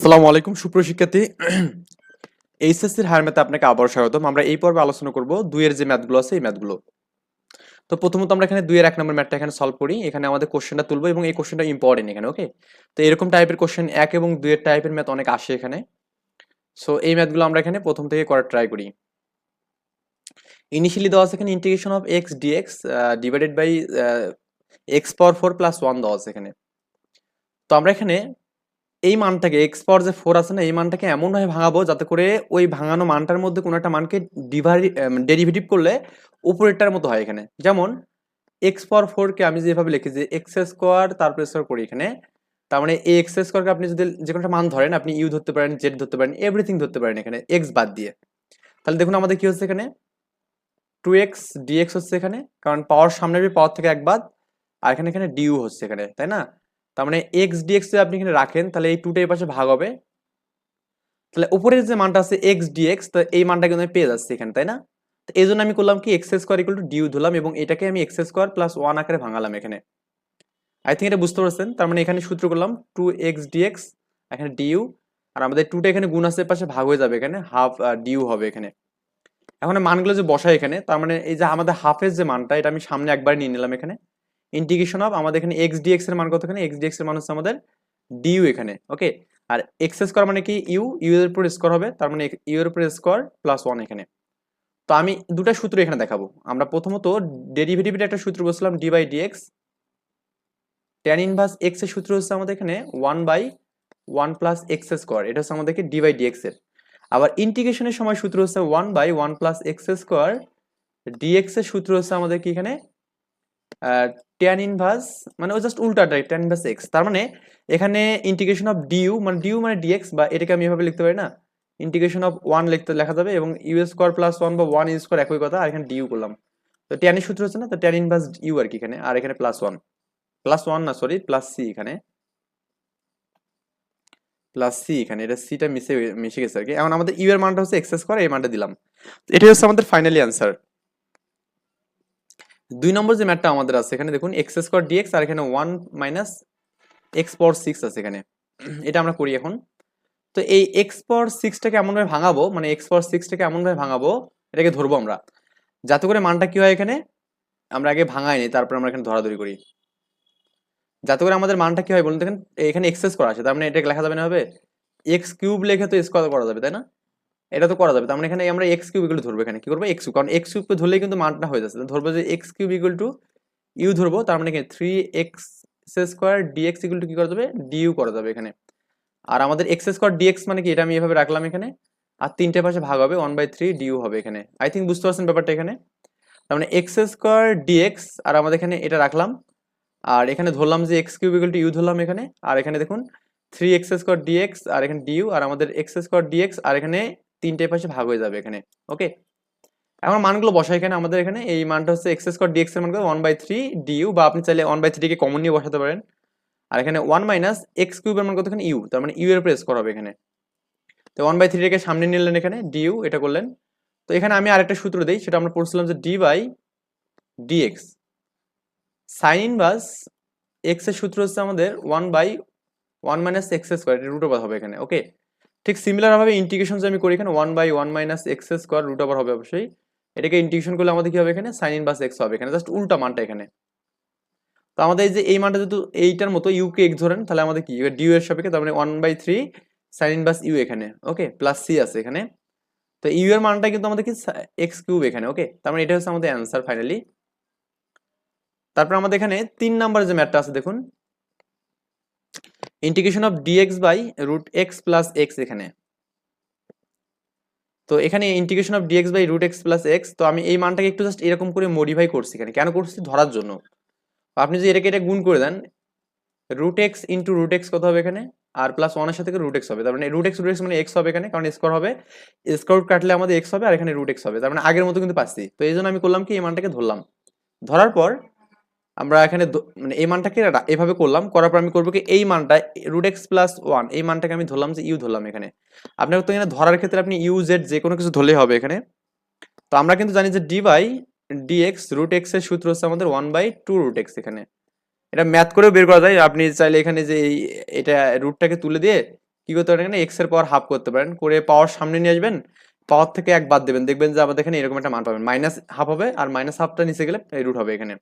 আসসালামু আলাইকুম, সুপ্রিয় শিক্ষার্থী। এইচএসসির হায়ার ম্যাথে আপনাকে আবার স্বাগতম। আমরা এই পর্বে আলোচনা করব দুইয়ের যে ম্যাথগুলো আছে, এই ম্যাথগুলো। তো প্রথমত আমরা এখানে দুইয়ের এক নম্বর ম্যাথটা এখানে সলভ করি। এখানে আমাদের কোশ্চেনটা তুলবো এবং এই কোশ্চেনটা ইম্পর্টেন্ট এখানে ওকে তো এরকম টাইপের কোশ্চেন এক এবং দুইয়ের টাইপের ম্যাথ অনেক আসে এখানে। সো এই ম্যাথগুলো আমরা এখানে প্রথম থেকে করার ট্রাই করি। ইনিশিয়ালি দেওয়া আছে এখানে integration of x dx divided by x power four plus one দেওয়া আছে এখানে। তো আমরা এখানে এই মানটাকে এক্স পাওয়ার যে ফোর আছে না, এই মানটাকে এমনভাবে ভাঙাবো যাতে করে ওই ভাঙানো মানটার মধ্যে কোনো একটা মানকে ডিভাই ডেরিভেটিভ করলে উপরেরটার মতো হয় এখানে। যেমন এক্স পাওয়ার ফোরকে আমি যেভাবে লিখি যে এক্স স্কোয়ার তারপরে স্কোয়ার করি এখানে, তার মানে এই এক্স স্কোয়ারকে আপনি যদি যে কোনো একটা মান ধরেন, আপনি ইউ ধরতে পারেন জেড ধরতে পারেন এভরিথিং ধরতে পারেন এখানে এক্স বাদ দিয়ে। তাহলে দেখুন আমাদের কি হচ্ছে এখানে? টু এক্স ডিএক্স হচ্ছে এখানে, কারণ পাওয়ার সামনে পাওয়ার থেকে এক বাদ, আর এখানে এখানে ডিউ হচ্ছে এখানে, তাই না? তার মানে এক্স ডিএক্স যদি আপনি এখানে রাখেন, তাহলে এই টুটা এই পাশে ভাগ হবে। তাহলে উপরের যে মানটা আছে এক্স ডিএক্স তো এই মানটা কিন্তু আমি পেয়ে যাচ্ছি এখানে, তাই না? তো এই জন্য আমি করলাম কি x square equal to du ধরলাম এবং এটাকে আমি এক্স স্কোয়ার প্লাস ওয়ান আকারে ভাঙালাম এখানে। আই থিঙ্ক এটা বুঝতে পারছেন? তার মানে এখানে সূত্র করলাম টু এক্স ডিএক্স এখানে ডিউ আর আমাদের টুটা এখানে গুণ আছে, পাশে ভাগ হয়ে যাবে এখানে হাফ ডিউ হবে এখানে। এখন মানগুলো যে বসায় এখানে, তার মানে এই যে আমাদের হাফের যে মানটা, এটা আমি সামনে একবার নিয়ে নিলাম এখানে। ইন্টিগ্রেশন অফ আমাদের এখানে এক্স ডিএক্স এর মান কত এখানে? এক্স ডিএক্স এর মান হচ্ছে আমাদের ডিউ এখানে ওকে আর এক্স স্কোয়ার মানে কি? ইউ ইউ এর উপর স্কোয়ার হবে, তার মানে ইউ এর উপর স্কোয়ার প্লাস ওয়ান এখানে। তো আমি দুটা সূত্র এখানে দেখাবো। আমরা প্রথমত ডেরিভেটিভের একটা সূত্র বলছিলাম d by dx tan inverse এক্সের সূত্র হচ্ছে আমাদের এখানে one by one plus x square এটা হচ্ছে আমাদেরকে ডি বাই ডিএক্স এর। আবার ইন্টিগ্রেশনের সময় সূত্র হচ্ছে one by one plus x square dx এর সূত্র হচ্ছে আমাদের কি এখানে? ট্যান ইনভার্স মানে জাস্ট তার মানে এখানে ইন্টিগ্রেশন অফ ডিউ মানে ডিউ মানে ডিএক্স বা এটাকে আমি এভাবে লিখতে পারি না? ইন্টিগ্রেশন অফ ওয়ান লিখতে লেখা যাবে এবং ওয়ান বা একই কথা, আর এখানে ডিউ করলাম। তো ট্যানের সূত্র হচ্ছে না, তো ট্যান ইনভার্স ইউ আর কি এখানে, আর এখানে প্লাস ওয়ান প্লাস ওয়ান না সরি প্লাস সি এখানে। প্লাস সি এখানে, এটা সিটা মিশে মিশে গেছে আর কি। এখন আমাদের ইউ এর মানটা হচ্ছে এক্স স্কোয়ার এই মানটা দিলাম। এটাই হচ্ছে আমাদের ফাইনালি অ্যান্সার দুই নম্বর যে ম্যাটটা আমাদের আছে, এখানে দেখুন এক্স স্কোয়ার ডিএক্স আর এখানে one minus x power six আছে এখানে। এটা আমরা করি এখন। তো এই এক্স পর সিক্সটাকে এমনভাবে ভাঙাবো মানে এক্স পাওয়ার সিক্সটাকে এমনভাবে ভাঙাবো, এটাকে ধরবো আমরা। যাতে করে মানটা কি হয় এখানে? আমরা আগে ভাঙাই নি তারপর আমরা এখানে ধরাধরি করি। যাতে করে আমাদের মানটা কি হয় বলুন দেখেন, এখানে এক্সেস করা আছে, তার মানে এটাকে লেখা যাবে না হবে এক্স কিউব লেখে তো স্কোয়ার করা যাবে, তাই না? এটা তো করা যাবে। তার মানে এখানে আমরা এক্স কিউব ইকুয়াল ধরবো এখানে। কি করব? এক্স কারণ এক্স কিউবকে ধরলেই কিন্তু মানটা হয়ে যাচ্ছে। ধরবো যে x cube equal to u ধরবো, তার মানে এখানে three x square dx equal to কি করা যাবে? ডিইউ করা যাবে এখানে। আর আমাদের এক্স স্কোয়ার ডিএক্স মানে কি? এটা আমি এভাবে রাখলাম এখানে। আর তিনটে পাশে ভাগ হবে ওয়ান বাই থ্রি ডিউ হবে এখানে। আই থিঙ্ক বুঝতে পারছেন ব্যাপারটা এখানে? তার মানে এক্স স্কোয়ার ডিএক্স আর আমাদের এখানে এটা রাখলাম। আর এখানে ধরলাম যে x cube equal to u ধরলাম এখানে। আর এখানে দেখুন থ্রি এক্স স্কোয়ার ডিএক্স আর এখানে ডিউ আর আমাদের এক্স স্কোয়ার ডিএক্স আর এখানে তিনটে পাশে ভাগ হয়ে যাবে এখানে ওকে এখন মানগুলো বসাই এখানে, আমাদের এখানে এই মানটা হচ্ছে এক্স স্কোয়ার ডিএক্স এর মান ওয়ান বাই থ্রি ডিউ বা আপনি চাইলে ওয়ান বাই থ্রিকে কমন নিয়ে বসাতে পারেন। আর এখানে ওয়ান মাইনাস এক্স কিউবের মান কত এখানে? ইউ তার মানে ইউ এর উপরে স্কোয়ার হবে এখানে। তো ওয়ান বাই থ্রিটাকে সামনে নিলেন এখানে ডিউ এটা করলেন। তো এখানে আমি আরেকটা সূত্র দিই, সেটা আমরা পড়ছিলাম যে d by dx sin inverse এক্সের সূত্র হচ্ছে আমাদের one by one minus x square এটা রুট ওভার হবে এখানে ওকে ঠিক সিমিলার ভাবে ইন্টিগ্রেশন যে আমি করি এখানে one by one minus x square root over হবে অবশ্যই। এটাকে ইন্টিগ্রেশন করলে আমাদের কি হবে এখানে? সাইন ইন বাস এক্স হবে এখানে। জাস্ট উল্টা মানটা এখানে। তো আমাদের এই যে, এই মানটা যেহেতু এইটার মতো ইউ কে এক্স ধরেন, তাহলে আমাদের কি? ডিউ এর সাপেক্ষে তার মানে one by three sin inverse u এখানে। ওকে প্লাস সি আছে এখানে। তো ইউ এর মানটা কিন্তু আমাদের কি? এক্স কিউব এখানে। ওকে তার মানে এটা হচ্ছে আমাদের অ্যান্সার ফাইনালি তারপর আমাদের এখানে তিন নাম্বার যে ম্যাটটা আছে, দেখুন। Integration of dx by root x plus x এখানে। তো এখানে integration of dx by root x plus x তো আমি এই মানটাকে একটু জাস্ট এরকম করে মডিফাই করছি এখানে। কেন করছি? ধরার জন্য। আপনি যদি এটাকে এটা গুণ করে দেন root x into root x কত হবে এখানে? আর প্লাস ওয়ানের সাথে রুট এক্স হবে। তার মানে রুট এক্স রুট এক্স মানে এক্স হবে এখানে, কারণ স্কোয়ার হবে স্কোয়ার কাটলে আমাদের এক্স হবে আর এখানে রুট এক্স হবে। তার মানে আগের মতো কিন্তু পাচ্ছি। তো এই জন্য আমি করলাম কি, এই মানটাকে ধরলাম। ধরার পর আমরা এখানে মানে এই মানটাকে এভাবে করলাম, করার পর আমি করব কি, এই মানটা রুট এক্স প্লাস ওয়ান এই মানটাকে আমি ধরলাম যে ইউ ধরলাম এখানে। আপনার তো এখানে ধরার ক্ষেত্রে আপনি ইউ জেড যে কোনো কিছু ধরলেই হবে এখানে। তো আমরা কিন্তু জানি যে ডি বাই ডিএক্স রুট এক্সের সূত্র হচ্ছে আমাদের one by two root x এখানে। এটা ম্যাথ করেও বের করা যায়, আপনি চাইলে এখানে যে এটা রুটটাকে তুলে দিয়ে কি করতে পারেন এখানে এক্সের পাওয়ার হাফ করতে পারেন। করে পাওয়ার সামনে নিয়ে আসবেন পাওয়ার থেকে এক বাদ দেবেন। দেখবেন যে আমাদের এখানে এরকম একটা মান পাবেন। মাইনাস হাফ হবে, আর মাইনাস হাফটা নিচে গেলে রুট হবে এখানে।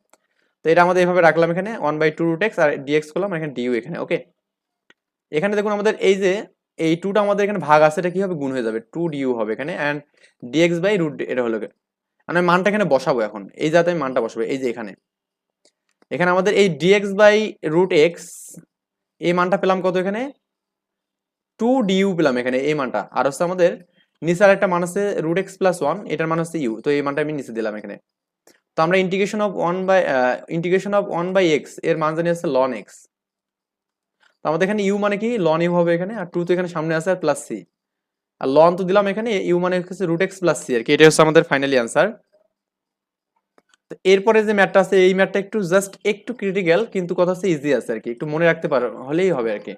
তো এটা আমাদের এইভাবে রাখলাম এখানে one by two root x R dx করলাম এখানে ডিউ এখানে ওকে এখানে দেখুন আমাদের এই যে, এই টুটা আমাদের এখানে ভাগ আছে, এটা কি হবে গুণ হয়ে যাবে? টু ডিউ হবে এখানে অ্যান্ড ডিএক্স বাই রুট এটা হলো মানে মানটা এখানে বসাবো এখন, এই যাতে আমি মানটা বসাবো, এই যে এখানে। এখানে আমাদের এই ডিএক্স বাই রুট এক্স এই মানটা পেলাম কত এখানে? টু ডিউ পেলাম এখানে, এই মানটা। আর হচ্ছে আমাদের নিচে আর একটা মান আছে রুট এক্স প্লাস ওয়ান এটার মান হচ্ছে ইউ তো এই মানটা আমি নিচে দিলাম এখানে। তো আমরা integration of one by integration of one by এক্সের মান জানি হচ্ছে লন এক্স তো আমাদের এখানে ইউ মানে কি? লন ইউ হবে এখানে, আর টু তো এখানে সামনে আছে, আর প্লাস সি আর লন তো দিলাম এখানে ইউ মানে হচ্ছে রুট এক্স প্লাস সি আর কি এটা হচ্ছে আমাদের ফাইনালি আনসার তো এরপরে যে ম্যাথটা আছে, এই ম্যাথটা একটু জাস্ট একটু ক্রিটিক্যাল কিন্তু কথা হচ্ছে ইজি আছে আর কি, একটু মনে রাখতে পারো, হলেই হবে আর কি।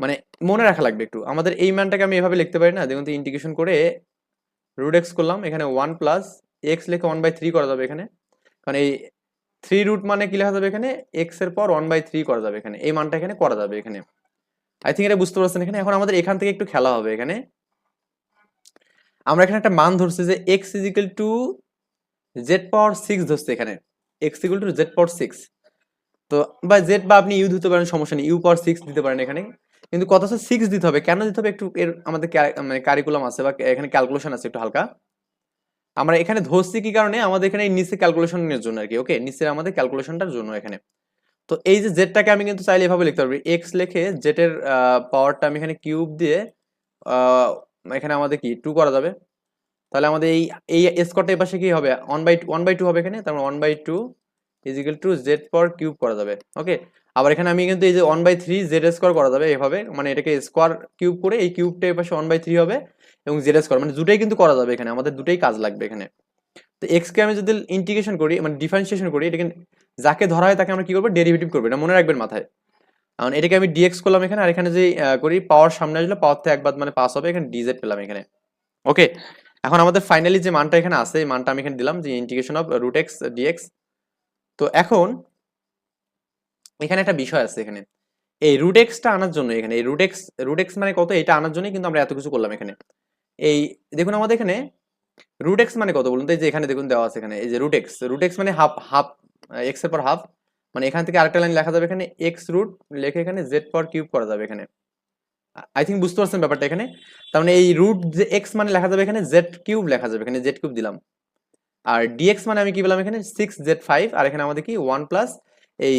মানে মনে রাখা লাগবে একটু। আমাদের এই ম্যানটাকে আমি এভাবে লিখতে পারি না, দেখুন তো ইন্টিগ্রেশন করে রুট এক্স করলাম, এখানে ওয়ান প্লাস এক্স লেখে ওয়ান বাই থ্রি করা যাবে এখানে। কারণ এই থ্রি রুট মানে কি লেখা যাবে এখানে? এক্সের পর ওয়ান বাই থ্রি করা যাবে এখানে। এই মানটা এখানে করা যাবে এখানে। আই থিঙ্ক এটা বুঝতে পারছেন এখানে। এখন আমাদের এখান থেকে একটু খেলা হবে এখানে। আমরা এখানে একটা মান ধরছি যে x equal to z power six ধরছে এখানে। X equal to z power six তো বা জেড বা আপনি ইউ দিতে পারেন, সমস্যা নেই। ইউ পাওয়ার সিক্স দিতে পারেন এখানে। কিন্তু কত সিক্স দিতে হবে। কেন দিতে হবে? একটু এর আমাদের মানে কারিকুলাম আছে বা এখানে ক্যালকুলেশন আছে একটু হালকা। আমরা এখানে ধরছি কি কারণে? আমাদের এখানে নিচে ক্যালকুলেশনের জন্য আর কি ওকে নিচে আমাদের ক্যালকুলেশনটার জন্য এখানে। তো এই যে জেডটাকে আমি কিন্তু চাইলে এভাবে লিখতে পারবি। এক্স লিখে জেটের পাওয়ারটা আমি এখানে কিউব দিয়ে এখানে আমাদের কি? টু করা যাবে। তাহলে আমাদের এই এই স্কোয়ারটা এই পাশে কি হবে? One by one by two হবে এখানে? তারপর one by two equal to z power cube করা যাবে ওকে আবার এখানে আমি কিন্তু এই যে one by three z square করা যাবে এভাবে মানে এটাকে স্কোয়ার কিউব করে এই কিউবটা এই পাশে ওয়ান বাই থ্রি হবে এবং জেড স্কোয়ার মানে দুটোই কিন্তু করা যাবে এখানে, আমাদের দুটোই কাজ লাগবে এখানে। তো এক্স কে আমি যদি ইন্টিগ্রেশন করি মানে ডিফারেন্সিয়েশন করি, এটাকে যাকে ধরা হয় তাকে আমরা কি করব? ডেরিভেটিভ করব, এটা মনে রাখবেন মাথায়। কারণ এটাকে আমি ডিএক্স করলাম এখানে, আর এখানে যে করি পাওয়ার সামনে আসলে পাওয়ার থেকে একবার মানে পাস হবে, এখানে ডিজেড পেলাম এখানে। ওকে এখন আমাদের ফাইনালি যে মানটা এখানে আছে, এই মানটা আমি এখানে দিলাম, যে integration of root x dx তো এখন এখানে একটা বিষয় আছে এখানে। এই রুট এক্সটা আনার জন্য এখানে, এই রুট এক্স রুট এক্স মানে কত? এটা আনার জন্যই কিন্তু আমরা এত কিছু করলাম এখানে। এই দেখুন আমাদের এখানে রুট এক্স মানে কত? বলুন তো এই যে এখানে দেখুন দেওয়া আছে এখানে, এই যে রুট এক্স রুট এক্স মানে হাফ হাফ এক্সের পর হাফ মানে এখান থেকে আরেকটা লাইন লেখা যাবে এখানে এক্স রুট লেখে এখানে জেড পর কিউব করা যাবে এখানে। আই থিঙ্ক বুঝতে পারছেন ব্যাপারটা এখানে। তার মানে এই রুট যে এক্স মানে লেখা যাবে এখানে জেড কিউব লেখা যাবে এখানে জেড কিউব দিলাম। আর ডিএক্স মানে আমি কি পেলাম এখানে? সিক্স জেড ফাইভ আর এখানে আমাদের কি? ওয়ান প্লাস এই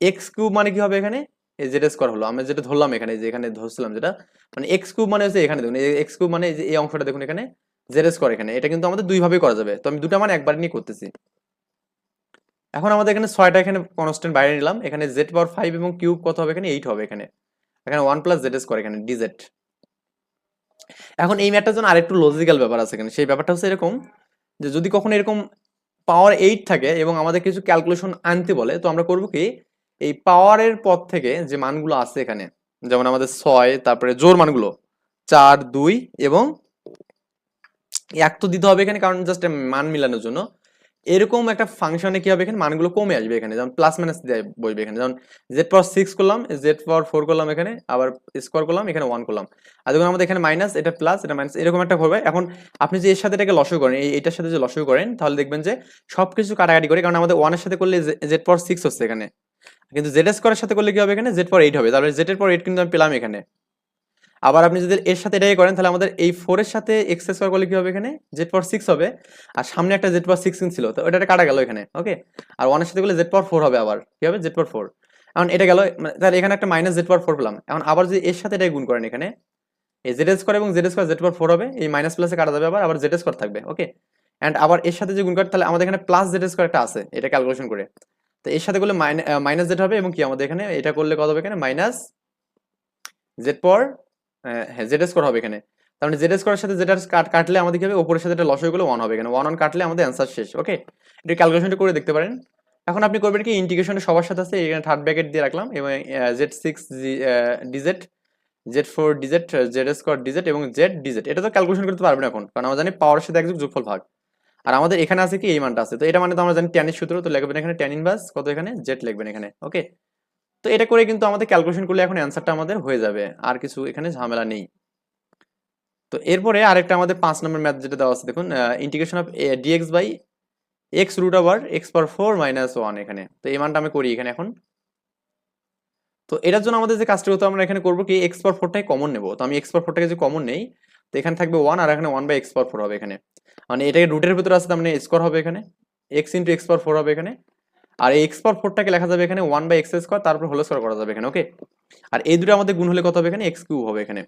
এক্স কিউব মানে কি হবে এখানে? এই জেড স্কোয়ার হলো। আমরা যেটা ধরলাম এখানে, যে এখানে ধরছিলাম যেটা মানে এক্স কিউব মানে হচ্ছে এখানে দেখুন এক্স কিউব মানে এই অংশটা দেখুন এখানে জেড স্কোয়ার এখানে। এটা কিন্তু আমাদের দুই ভাবে করা যাবে। তো আমি দুটো মানে একবার নিয়ে করতেছি। এখন আমাদের এখানে ছয়টা এখানে কনস্ট্যান্ট বাইরে নিলাম। এখানে জেড পাওয়ার ফাইভ এবং কিউব কত হবে এখানে? এইট হবে এখানে। এখানে ওয়ান প্লাস জেড স্কোয়ার এখানে ডিজেড এখন এই ম্যাটটার জন্য আরেকটু লজিক্যাল ব্যাপার আছে এখানে। সেই ব্যাপারটা হচ্ছে এরকম যে যদি কখনো এরকম পাওয়ার এইট থাকে এবং আমাদের কিছু ক্যালকুলেশন আনতে বলে, তো আমরা করব কি? এই পাওয়ারের পথ থেকে যে মানগুলো আছে এখানে, যেমন আমাদের ছয়, তারপরে জোর মানগুলো, চার, দুই এবং এক তো দিতে হবে এখানে কারণ জাস্ট মান মিলানোর জন্য। এরকম একটা ফাংশনে কি হবে এখানে? মানগুলো কমে আসবে এখানে। যেমন প্লাস মাইনাস বসবে এখানে। যেমন জেড পাওয়ার সিক্স করলাম জেড পাওয়ার ফোর করলাম এখানে, আবার স্কোয়ার করলাম, এখানে ওয়ান করলাম। আর যখন আমাদের এখানে মাইনাস এটা প্লাস এটা মাইনাস এরকম একটা হবে এখন আপনি যে এর সাথে এটাকে লসও করেন এটার সাথে যে লসও করেন, তাহলে দেখবেন যে সবকিছু কাটাকাটি করে, কারণ আমাদের ওয়ানের সাথে করলে জেড পাওয়ার সিক্স হচ্ছে এখানে। কিন্তু জেড স্কোয়ারের সাথে করলে কি হবে এখানে? জেড পাওয়ার এইট হবে। তারপরে জেড এর পর এইট কিন্তু আমি পেলাম এখানে। আবার আপনি যদি এর সাথে এটাই করেন, তাহলে আমাদের এই ফোর এর সাথে এক্স স্কোয়ার করলে কি হবে এখানে? জেড পাওয়ার সিক্স হবে। আর সামনে একটা জেড পাওয়ার সিক্স ছিল, তো ওটা কাটা গেল এখানে ওকে আর ওয়ানের সাথে করলে জেড পাওয়ার ফোর হবে আবার। কি হবে? জেড পাওয়ার ফোর এখন এটা গেল মানে তাহলে এখানে একটা মাইনাস জেড পাওয়ার ফোর পেলাম। এখন আবার যদি এর সাথে এটাই গুণ করেন এখানে, এই জেড স্কোয়ার এবং z square z power four হবে, এই মাইনাস প্লাসে কাটা যাবে আবার আবার জেড স্কোয়ার থাকবে ওকে অ্যান্ড আবার এর সাথে যে গুণ করে, তাহলে আমাদের এখানে প্লাস জেড স্কোয়ার একটা আছে, এটা ক্যালকুলেশন করে। তো এর সাথে করলে মাইনাস জেড হবে এবং কি আমাদের এখানে, এটা করলে কত হবে এখানে? মাইনাস জেড পাওয়ার হ্যাঁ জেড স্কোয়ার হবে এখানে। মানে জেড স্কোয়ারের সাথে যেটা কাট, কাটলে আমাদের কি হবে? উপরের সাথে এটা লস হয়ে গেলে ওয়ান হবে এখানে। ওয়ান ওয়ান কাটলে আমাদের অ্যান্সার শেষ ওকে এটা ক্যালকুলেশনটা করে দেখতে পারেন। এখন আপনি করবেন কি ইন্টিগ্রেশনটা সবার সাথে আছে এখানে থার্ড ব্যাকেট দিয়ে রাখলাম, এবং z six dz z four dz z square dz এবং জেড ডিজেট এটা তো ক্যালকুলেশন করতে পারবেন এখন, কারণ আমরা জানি পাওয়ার সাথে একযোগ যোগফল ভাগ। আর আমাদের এখানে আছে কি, এই মানটা আছে। তো এটা মানে তো আমরা জানি ট্যানের সূত্র, তো লিখবেন এখানে ট্যান ইনভার্স কত এখানে? জেড লিখবেন এখানে ওকে তো এটা করে কিন্তু আমাদের ক্যালকুলেশন করলে এখন অ্যান্সারটা আমাদের হয়ে যাবে। আর কিছু এখানে ঝামেলা নেই। তো এরপরে আরেকটা আমাদের পাঁচ নম্বর ম্যাথ যেটা দেওয়া আছে, দেখুন integration of dx by x root over x power four minus one এখানে। তো এই মানটা আমি করি এখানে এখন। তো এটার জন্য আমাদের যে কাজটা হতো, আমরা এখানে করব কি এক্স পাওয়ার ফোরটাই কমন নেব। তো আমি এক্স পাওয়ার ফোরটাকে যে কমন নেই, তো এখানে থাকবে ওয়ান আর এখানে one by x power four হবে এখানে। মানে এটাকে রুটের ভিতরে আছে তার মানে স্কোয়ার হবে এখানে। X into x power four হবে এখানে। আর এই এক্স পাওয়ার ফোরটাকে লেখা যাবে এখানে ওয়ান বাই এক্স স্কোয়ার, তারপর হোল স্কোয়ার করা যাবে এখানে, ওকে? আর এই দুটো আমাদের গুণ হলে কত হবে এখানে? এক্স কিউব হবে এখানে।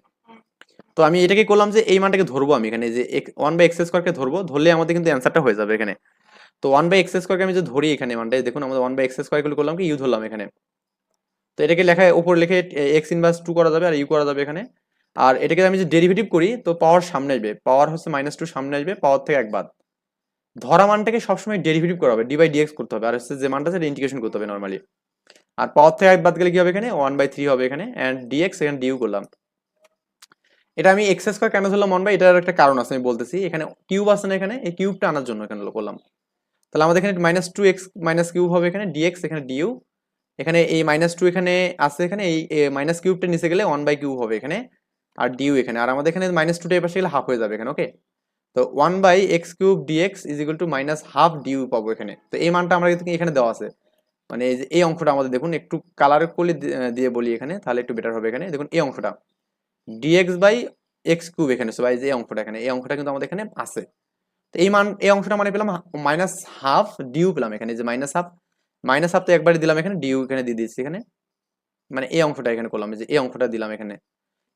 তো আমি এটাকে করলাম যে এই মানটাকে ধরবো আমি এখানে, যে ওয়ান বাই এক্স স্কোয়ারকে ধরবো, ধরলে আমাদের কিন্তু অ্যান্সারটা হয়ে যাবে এখানে। তো ওয়ান বাই এক্স স্কোয়ারকে আমি যে ধরি এখানে মানটা দেখুন আমাদের ওয়ান বাই এক্স স্কোয়ারগুলো করলাম কি? ইউ ধরলাম এখানে। তো এটাকে লেখায় উপর লিখে এক্স ইনভার্স টু করা যাবে আর ইউ করা যাবে এখানে। আর এটাকে আমি যে ডেরিভেটিভ করি, তো পাওয়ার সামনে আসবে, পাওয়ার হচ্ছে মাইনাস টু সামনে আসবে, পাওয়ার থেকে এক বাদ। ধরা মানটাকে সবসময় ডেরিভেটিভ করা হবে ডি বাই ডিএক্স করতে হবে, আর হচ্ছে যে মানটা সেটা ইন্টিগ্রেশন করতে হবে নর্মালি আর পাওয়ার থেকে বাদ গেলে কি হবে এখানে? ওয়ান বাই থ্রি হবে এখানে অ্যান্ড ডিএক্স এখানে ডিউ করলাম। এটা আমি এক্স স্কোয়ার কেন ধরলাম ওয়ান বাই এটার একটা কারণ আছে, আমি বলতেছি। এখানে কিউব আছে না এখানে, এই কিউবটা আনার জন্য এখানে করলাম। তাহলে আমাদের এখানে minus two x minus cube হবে এখানে ডিএক্স এখানে ডিউ এখানে এই মাইনাস টু এখানে আছে এখানে, এই মাইনাস কিউবটা নিচে গেলে ওয়ান বাই কিউব হবে এখানে, আর ডিউ এখানে। আর আমাদের এখানে মাইনাস টুটা এপাশে গেলে হাফ হয়ে যাবে এখানে ওকে তো one by x cube dx is equal to minus half du পাবো এখানে। তো এই মানটা আমরা কিন্তু এখানে দেওয়া আছে। মানে এই যে, এই অংশটা আমাদের দেখুন, একটু কালার করলে দিয়ে বলি এখানে, তাহলে একটু বেটার হবে এখানে। দেখুন, এই অংশটা। ডিএক্স বাই এক্স কিউব এখানে সো এই যে অংশটা এখানে, এই অংশটা কিন্তু আমাদের এখানে আছে। তো এই মান, এই অংশটা মানে পেলাম মাইনাস হাফ ডিউ পেলাম এখানে যে মাইনাস হাফ মাইনাস হাফ তো একবারই দিলাম এখানে ডিউ এখানে দিয়ে দিচ্ছি এখানে। মানে এই অংশটা এখানে করলাম যে এই অংশটা দিলাম এখানে।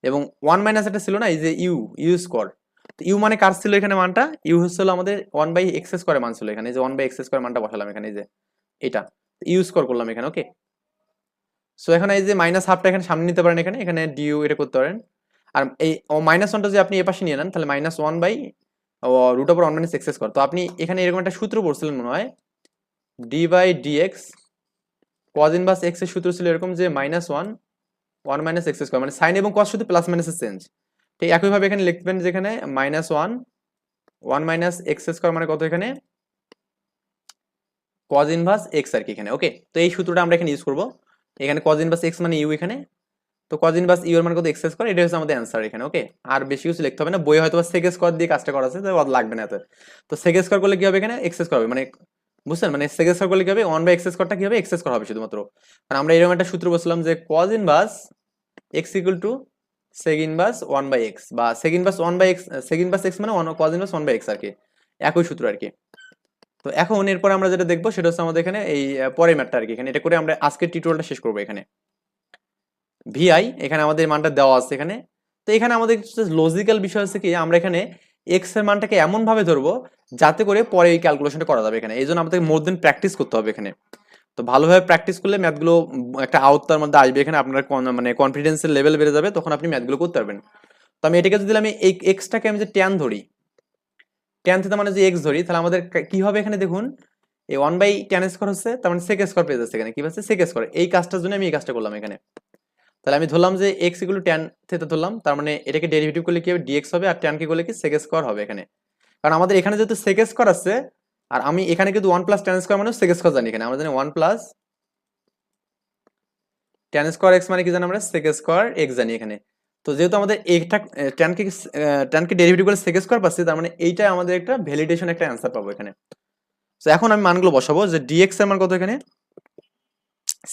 এবং ওয়ান মাইনাস একটা ছিল না, এই যে ইউ ইউ স্কোয়ার ইউ মানে কার ছিল এখানে মানটা? ইউ হচ্ছিল আমাদের ওয়ান বাই এক্স স্কোয়ারের মান ছিল এখানে যে ওয়ান বাই এক্স স্কোয়ার মানটা বসালাম এখানে যে এটা। ইউ স্কোয়ার করলাম এখানে, ওকে? সো এখানে এই যে মাইনাস হাফটা এখানে সামনে নিতে পারেন এখানে এখানে ডিউ এটা করতে পারেন। আর এই মাইনাস ওয়ানটা যদি আপনি এ পাশে নিয়ে নেন, তাহলে minus one by root over one minus x square তো আপনি এখানে এরকম একটা সূত্র পড়ছিলেন মনে হয় d by d x cos inverse এক্সের সূত্র ছিল এরকম যে minus one one minus x square মানে সাইন এবং কস শুধু প্লাস মাইনাসের চেঞ্জ ঠিক একইভাবে এখানে লিখবেন যেখানে minus one one minus x square মানে কত এখানে? কজ ইনভার্স এক্স আর কি এখানে ওকে তো এই সূত্রটা আমরা এখানে ইউজ করব। এখানে কজ ইনভার্স এক্স মানে ইউ এখানে, তো কজ ইনভার্স ইউ এর মানে কত এক্স স্কোয়ার এটা হচ্ছে আমাদের অ্যান্সার এখানে ওকে আর বেশি কিছু লিখতে হবে না বই হয়তো সেক স্কোয়ার দিয়ে কাজটা করা আছে, তো লাগবে না এত। তো সেক স্কোয়ার করলে কি হবে এখানে? এক্স স্কোয়ার হবে মানে বুঝছেন? মানে সেক স্কোয়ার করলে কি হবে? ওয়ান বাই এক্স স্কোয়ারটা কি হবে? এক্স স্কোয়ার হবে শুধুমাত্র। কারণ আমরা এরকম একটা সূত্র বলছিলাম যে cos inverse x equal to sec inverse one by x বা sec inverse one by x sec inverse x মানে cos inverse one by x আর কি, একই সূত্র আর কি। তো এখন এরপর আমরা যেটা দেখব সেটা হচ্ছে আমাদের এখানে এই পরের ম্যাটটা আর কি, এখানে এটা করে আমরা আজকের টিউটোরিয়ালটা শেষ করব এখানে। ভিআই এখানে আমাদের মানটা দেওয়া আছে এখানে। তো এখানে আমাদের লজিক্যাল বিষয় হচ্ছে কি, আমরা এখানে এক্সের মানটাকে এমন ভাবে ধরবো যাতে করে পরে এই ক্যালকুলেশনটা করা যাবে এখানে। এই জন্য আমাদের মোর দেন প্র্যাকটিস করতে হবে এখানে। তো ভালোভাবে প্র্যাকটিস করলে ম্যাথগুলো একটা আওতার মধ্যে আসবে। এখানে আপনার মানে কনফিডেন্সের লেভেল বেড়ে যাবে, তখন আপনি ম্যাথগুলো করতে পারবেন। তো আমি এটাকে যদি আমি এই এক্সটাকে আমি যে ট্যান ধরি ট্যান থিটা মানে যে এক্স ধরি, তাহলে আমাদের কি হবে এখানে দেখুন? এই ওয়ান বাই ট্যান স্কোয়ার হচ্ছে, তার মানে সেক স্কোয়ার পেয়ে যাচ্ছে এখানে। কি হচ্ছে? সেক স্কোয়ার এই কাজটার জন্য আমি এই কাজটা করলাম এখানে। তাহলে আমি ধরলাম যে এক্স ইকুয়াল ট্যান থেটা ধরলাম, তার মানে এটাকে ডেরিভেটিভ করলে কি হবে? ডিএক্স হবে, আর ট্যান কি করলে কি? সেক স্কোয়ার হবে এখানে। কারণ আমাদের এখানে যেহেতু সেক স্কোয়ার আছে আর আমি এখানে কিন্তু ওয়ান প্লাস ট্যান স্কোয়ার মানে সেক স্কোয়ার জানি এখানে। আমরা জানি one plus tan square x মানে কি জানি আমরা? সেক স্কোয়ার এক্স জানি এখানে। তো যেহেতু আমাদের একটা ট্যানকে ট্যানকে ডেরিভেটিভ করে সেক স্কোয়ার পাচ্ছি, তার মানে এইটা আমাদের একটা ভ্যালিডেশন একটা অ্যান্সার পাবো এখানে। তো এখন আমি মানগুলো বসাবো যে ডিএক্স এর মান কত এখানে?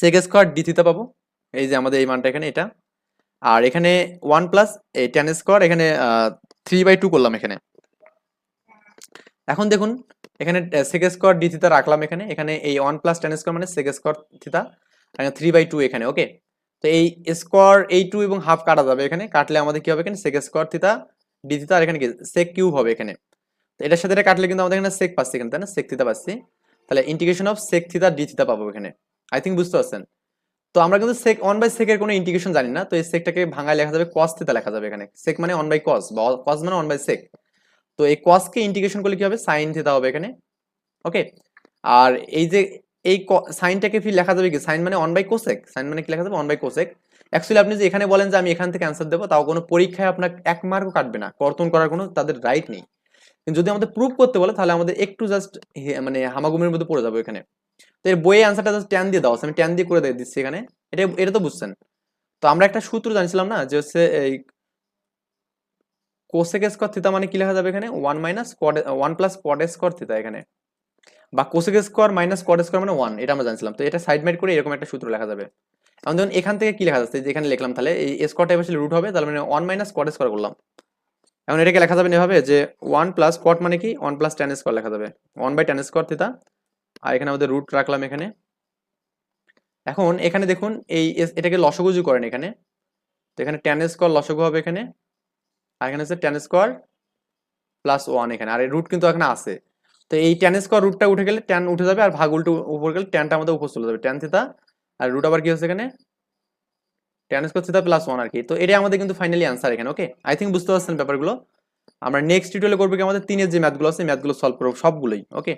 সেক স্কোয়ার ডি থিতা পাবো। এই যে আমাদের এই মানটা এখানে, এটা। আর এখানে ওয়ান প্লাস এই টেন স্কোয়ার এখানে থ্রি বাই টু করলাম এখানে। এখন দেখুন এখানে সেক স্কোয়ার ডি থিতা রাখলাম এখানে। এখানে এই ওয়ান প্লাস টেন স্কোয়ার মানে sec square theta three by two এখানে ওকে তো এই স্কোয়ার এই টু এবং হাফ কাটা যাবে এখানে। কাটলে আমাদের কি হবে এখানে? সেক স্কোয়ার থিতা ডি থিতা আর এখানে কি? সেক কিউব হবে এখানে। তো এটার সাথে এটা কাটলে কিন্তু আমাদের এখানে সেক পাচ্ছি এখানে, তাই না? সেক থিতা পাচ্ছি। তাহলে integration of sec theta d theta পাবো এখানে। আই থিঙ্ক বুঝতে পারছেন? তো আমরা কিন্তু সেক ওয়ান বাই সেকের কোনো ইন্টিগ্রেশন জানি না। তো এই সেকটাকে ভাঙায় লেখা যাবে কস থিতা লেখা যাবে এখানে। সেক মানে ওয়ান বাই কস বা কস মানে ওয়ান বাই সেক তো এই কসকে ইন্টিগ্রেশন করলে কি হবে? সাইন থিতা হবে এখানে। ওকে আর এই যে এই সাইনটাকে ফির লেখা যাবে কি? সাইন মানে ওয়ান বাই কোসেক সাইন মানে কি লেখা যাবে? ওয়ান বাই কোসেক অ্যাকচুয়ালি আপনি যে এখানে বলেন যে আমি এখান থেকে অ্যান্সার দেবো, তাও কোনো পরীক্ষায় আপনার এক মার্কও কাটবে না। কর্তন করার কোনো তাদের রাইট নেই। কিন্তু যদি আমাদের প্রুভ করতে বলে, তাহলে আমাদের একটু জাস্ট মানে হামাগুমির মধ্যে পড়ে যাব এখানে। তো এর বইয়ে অ্যান্সারটা জাস্ট ট্যান দিয়ে দাও। আমি ট্যান দিয়ে করে দিচ্ছি এখানে। এটা এটা তো বুঝছেন। তো আমরা একটা সূত্র জানছিলাম না? যে হচ্ছে এই কোসেক স্কোয়ার থিতা মানে কি লেখা যাবে এখানে? One minus cot one plus cot square theta এখানে। বা cosec square minus cot square মানে ওয়ান এটা আমরা জানছিলাম। তো এটা সাইড মাইড করে এরকম একটা সূত্র লেখা যাবে। এখন দেখুন এখান থেকে কি লেখা যাচ্ছে? যে এখানে লিখলাম, তাহলে এই স্কোয়ারটা এবার রুট হবে, তাহলে মানে ওয়ান মাইনাস কোয়াড স্কোয়ার করলাম। এখন এটাকে লেখা যাবে এভাবে যে ওয়ান প্লাস কোয়াট মানে কি? ওয়ান প্লাস টেন স্কোয়ার লেখা যাবে। One by tan square theta আর এখানে আমাদের রুট রাখলাম এখানে। এখন এখানে দেখুন, এই এটাকে লসগুজু করেন এখানে। তো এখানে টেন স্কোয়ার লসগু হবে এখানে। আর এখানে হচ্ছে টেন স্কোয়ার প্লাস ওয়ান এখানে, আর এই রুট কিন্তু এখানে আছে। তো এই টেন স্কোয়ার রুটটা উঠে গেলে টেন উঠে যাবে আর ভাগ উল্টো উপর গেলে টেনটা আমাদের উপর চলে যাবে টেন থিতা আর রুট আবার কি হচ্ছে এখানে? Tan square theta plus one আর কি। তো এটাই আমাদের কিন্তু ফাইনালি আনসার এখানে ওকে আই থিঙ্ক বুঝতে পারছেন ব্যাপারগুলো। আমরা নেক্সট টিউটোরিয়ালে করব কি? আমাদের তিনের যে ম্যাথগুলো আছে ম্যাথগুলো সলভ করব সবগুলোই ওকে